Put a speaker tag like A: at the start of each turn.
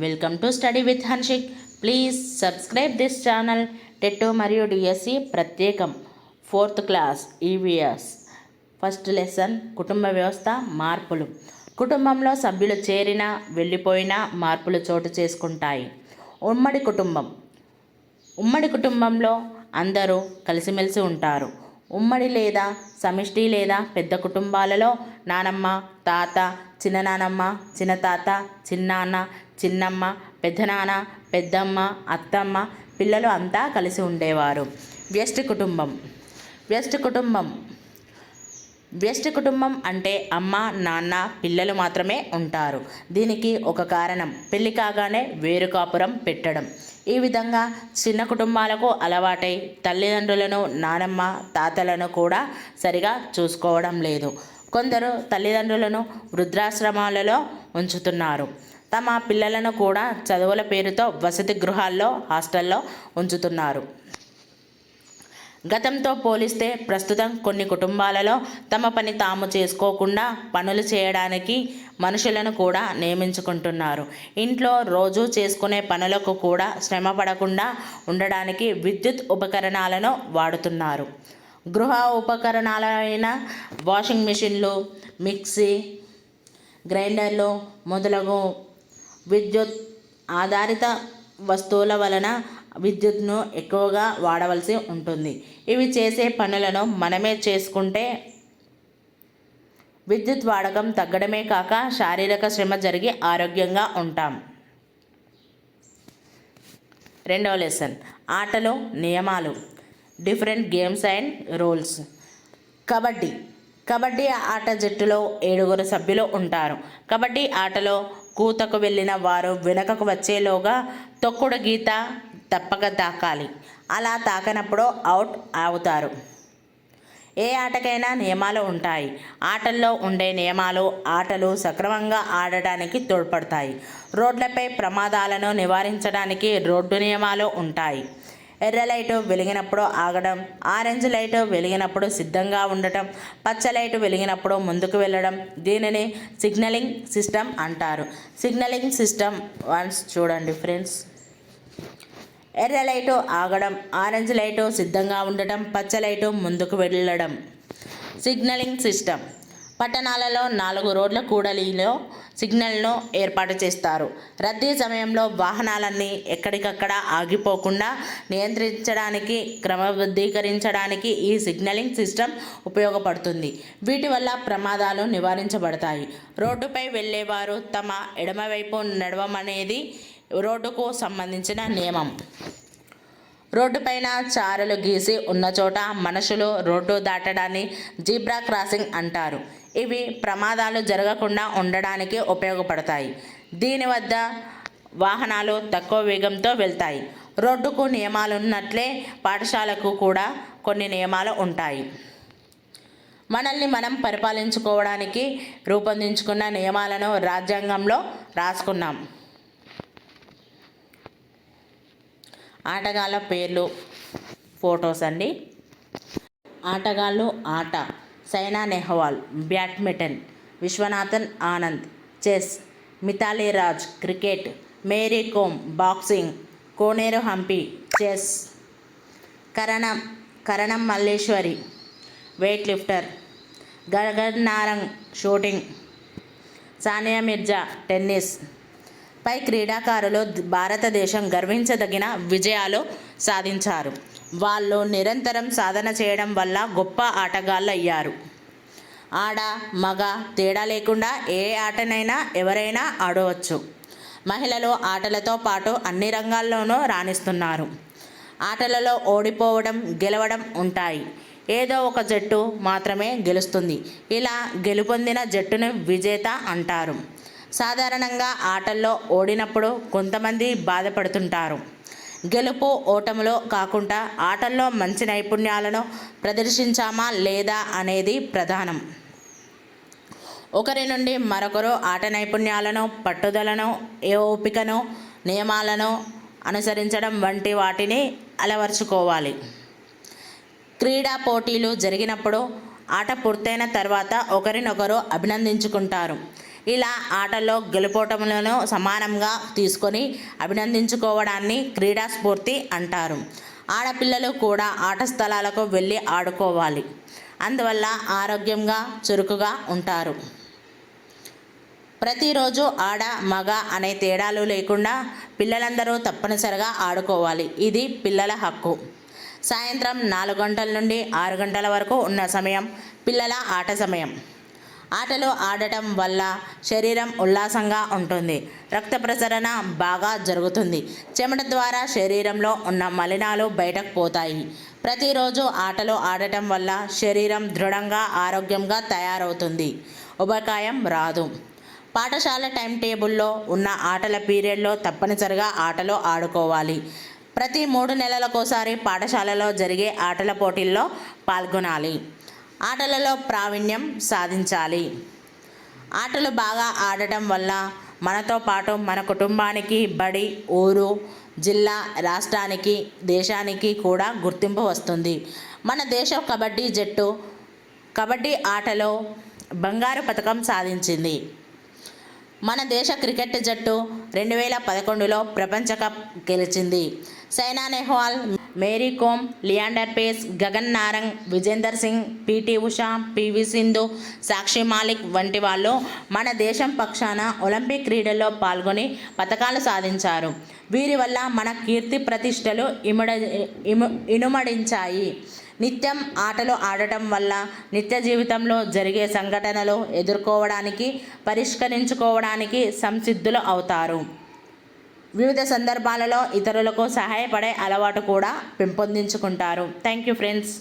A: Welcome to study with Hanshik please subscribe this channel టెట్టో మరియు DSC ప్రత్యేకం. Fourth class EVS first lesson కుటుంబ వ్యవస్థ మార్పులు. కుటుంబంలో సభ్యులు చేరినా వెళ్ళిపోయినా మార్పులు చోటు చేసుకుంటాయి. ఉమ్మడి కుటుంబం. ఉమ్మడి కుటుంబంలో అందరూ కలిసిమెలిసి ఉంటారు. ఉమ్మడి లేదా సమిష్టి లేదా పెద్ద కుటుంబాలలో నానమ్మ తాత చిన్ననానమ్మ చిన్నతాత చిన్నాన్న చిన్నమ్మ పెద్దనాన్న పెద్దమ్మ అత్తమ్మ పిల్లలు అంతా కలిసి ఉండేవారు. వ్యస్ట్ కుటుంబం. వ్యస్ట్ కుటుంబం. వ్యస్ట్ కుటుంబం అంటే అమ్మ నాన్న పిల్లలు మాత్రమే ఉంటారు. దీనికి ఒక కారణం. పెళ్ళి కాగానే వేరు కాపురం పెట్టడం. ఈ విధంగా చిన్న కుటుంబాలకు అలవాటై తల్లిదండ్రులను నానమ్మ తాతలను కూడా సరిగా చూసుకోవడం లేదు. కొందరు తల్లిదండ్రులను వృద్ధాశ్రమాలలో ఉంచుతున్నారు. తమ పిల్లలను కూడా చదువుల పేరుతో వసతి గృహాల్లో హాస్టల్లో ఉంచుతున్నారు. గతంతో పోలిస్తే ప్రస్తుతం కొన్ని కుటుంబాలలో తమ పని తాము చేసుకోకుండా పనులు చేయడానికి మనుషులను కూడా నియమించుకుంటున్నారు. ఇంట్లో రోజు చేసుకునే పనులకు కూడా శ్రమ పడకుండా ఉండడానికి విద్యుత్ ఉపకరణాలను వాడుతున్నారు. గృహ ఉపకరణాలైన వాషింగ్ మిషన్లు మిక్సీ గ్రైండర్లు మొదలగు విద్యుత్ ఆధారిత వస్తువుల వలన విద్యుత్ను ఎక్కువగా వాడవలసి ఉంటుంది. ఇవి చేసే పనులను మనమే చేసుకుంటే విద్యుత్ వాడకం తగ్గడమే కాక శారీరక శ్రమ జరిగి ఆరోగ్యంగా ఉంటాం. రెండవ లెసన్. ఆటలో నియమాలు. Different games and rules. Kabaddi. Kabaddi ఆట జట్టులో ఏడుగురు సభ్యులు ఉంటారు. కబడ్డీ ఆటలో కూతకు వెళ్ళిన వారు వెనకకు వచ్చేలోగా తొక్కుడు గీత తప్పక తాకాలి. అలా తాకనప్పుడు అవుట్ అవుతారు ఏ ఆటకైనా నియమాలు ఉంటాయి. ఆటల్లో ఉండే నియమాలు ఆటలు సక్రమంగా ఆడటానికి తోడ్పడతాయి. రోడ్లపై ప్రమాదాలను నివారించడానికి రోడ్డు నియమాలు ఉంటాయి. ఎర్ర లైటు వెలిగినప్పుడు ఆగడం ఆరెంజ్ లైటు వెలిగినప్పుడు సిద్ధంగా ఉండటం పచ్చ లైటు వెలిగినప్పుడు ముందుకు వెళ్ళడం దీనిని సిగ్నలింగ్ సిస్టమ్ అంటారు. సిగ్నలింగ్ సిస్టమ్ వన్స్ చూడండి ఫ్రెండ్స్. ఎర్ర లైటు ఆగడం ఆరెంజ్ లైటు సిద్ధంగా ఉండటం పచ్చ లైటు ముందుకు వెళ్ళడం. Signalling system. పట్టణాలలో నాలుగు రోడ్ల కూడలిలో సిగ్నల్ను ఏర్పాటు చేస్తారు. రద్దీ సమయంలో వాహనాలన్నీ ఎక్కడికక్కడ ఆగిపోకుండా నియంత్రించడానికి క్రమబద్ధీకరించడానికి ఈ సిగ్నలింగ్ సిస్టమ్ ఉపయోగపడుతుంది. వీటి వల్ల ప్రమాదాలు నివారించబడతాయి. రోడ్డుపై వెళ్ళేవారు తమ ఎడమవైపు నడవమనేది రోడ్డుకు సంబంధించిన నియమం. రోడ్డుపైన చారలు గీసి ఉన్న చోట మనుషులు రోడ్డు దాటడాన్ని జీబ్రా క్రాసింగ్ అంటారు. ఇవి ప్రమాదాలు జరగకుండా ఉండడానికి ఉపయోగపడతాయి. దీని వద్ద వాహనాలు తక్కువ వేగంతో వెళ్తాయి. రోడ్డుకు నియమాలు ఉన్నట్లే పాఠశాలకు కూడా కొన్ని నియమాలు ఉంటాయి. మనల్ని మనం పరిపాలించుకోవడానికి రూపొందించుకున్న నియమాలను రాజ్యాంగంలో రాసుకున్నాం. ఆటగాళ్ళ పేర్లు ఫొటోస్ అండి. ఆటగాళ్ళు ఆట. Saina Nehwal badminton Viswanathan Anand chess Mithali Raj cricket Mary Kom boxing Koneru Humpy chess Karnam Karnam Malleswari weightlifter Gagan Narang shooting Sania Mirza tennis. పై క్రీడాకారులు భారతదేశం గర్వించదగిన విజయాలు సాధించారు. వాళ్ళు నిరంతరం సాధన చేయడం వల్ల గొప్ప ఆటగాళ్ళు అయ్యారు ఆడ మగ తేడా లేకుండా ఏ ఆటనైనా ఎవరైనా ఆడవచ్చు. మహిళలు ఆటలతో పాటు అన్ని రంగాల్లోనూ రాణిస్తున్నారు. ఆటలలో ఓడిపోవడం గెలవడం ఉంటాయి. ఏదో ఒక జట్టు మాత్రమే గెలుస్తుంది. ఇలా గెలుపొందిన జట్టును విజేత అంటారు. సాధారణంగా ఆటల్లో ఓడినప్పుడు కొంతమంది బాధపడుతుంటారు. గెలుపు ఓటములో కాకుండా ఆటల్లో మంచి నైపుణ్యాలను ప్రదర్శించామా లేదా అనేది ప్రధానం. ఒకరి నుండి మరొకరు ఆట నైపుణ్యాలను పట్టుదలను ఏ ఓపికను నియమాలను అనుసరించడం వంటి వాటిని అలవర్చుకోవాలి. క్రీడా పోటీలు జరిగినప్పుడు ఆట పూర్తయిన తర్వాత ఒకరినొకరు అభినందించుకుంటారు. ఇలా ఆటల్లో గెలుపోటములను సమానంగా తీసుకొని అభినందించుకోవడాన్ని క్రీడా స్ఫూర్తి అంటారు. ఆడపిల్లలు కూడా ఆట స్థలాలకు వెళ్ళి ఆడుకోవాలి. అందువల్ల ఆరోగ్యంగా చురుకుగా ఉంటారు. ప్రతిరోజు ఆడ మగ అనే తేడాలు లేకుండా పిల్లలందరూ తప్పనిసరిగా ఆడుకోవాలి. ఇది పిల్లల హక్కు. సాయంత్రం నాలుగు గంటల నుండి ఆరు గంటల వరకు ఉన్న సమయం పిల్లల ఆట సమయం. ఆటలు ఆడటం వల్ల శరీరం ఉల్లాసంగా ఉంటుంది. రక్త ప్రసరణ బాగా జరుగుతుంది. చెమట ద్వారా శరీరంలో ఉన్న మలినాలు బయటకు పోతాయి. ప్రతిరోజు ఆటలు ఆడటం వల్ల శరీరం దృఢంగా ఆరోగ్యంగా తయారవుతుంది. ఉబకాయం రాదు. పాఠశాల టైం టేబుల్లో ఉన్న ఆటల పీరియడ్లో తప్పనిసరిగా ఆటలు ఆడుకోవాలి. ప్రతి మూడు నెలలకోసారి పాఠశాలలో జరిగే ఆటల పోటీల్లో పాల్గొనాలి. ఆటలలో ప్రావీణ్యం సాధించాలి. ఆటలు బాగా ఆడటం వల్ల మనతో పాటు మన కుటుంబానికి బడి ఊరు జిల్లా రాష్ట్రానికి దేశానికి కూడా గుర్తింపు వస్తుంది. మన దేశ కబడ్డీ జట్టు కబడ్డీ ఆటలో బంగారు పథకం సాధించింది. మన దేశ క్రికెట్ జట్టు రెండు వేల పదకొండులో ప్రపంచ కప్ గెలిచింది. Saina Nehwal Mary Kom Leander Paes Gagan Narang Vijender Singh P T Usha P V Sindhu Sakshi Malik వంటి వాళ్ళు మన దేశం పక్షాన ఒలింపిక్ క్రీడల్లో పాల్గొని పథకాలు సాధించారు. వీరి వల్ల మన కీర్తి ప్రతిష్టలు ఇముడ ఇము ఇనుమడించాయి. నిత్యం ఆటలు ఆడటం వల్ల నిత్య జీవితంలో జరిగే సంఘటనలు ఎదుర్కోవడానికి పరిష్కరించుకోవడానికి సంసిద్ధులు అవుతారు. వివిధ సందర్భాలలో ఇతరులకు సహాయపడే అలవాటు కూడా పెంపొందించుకుంటారు. Thank you friends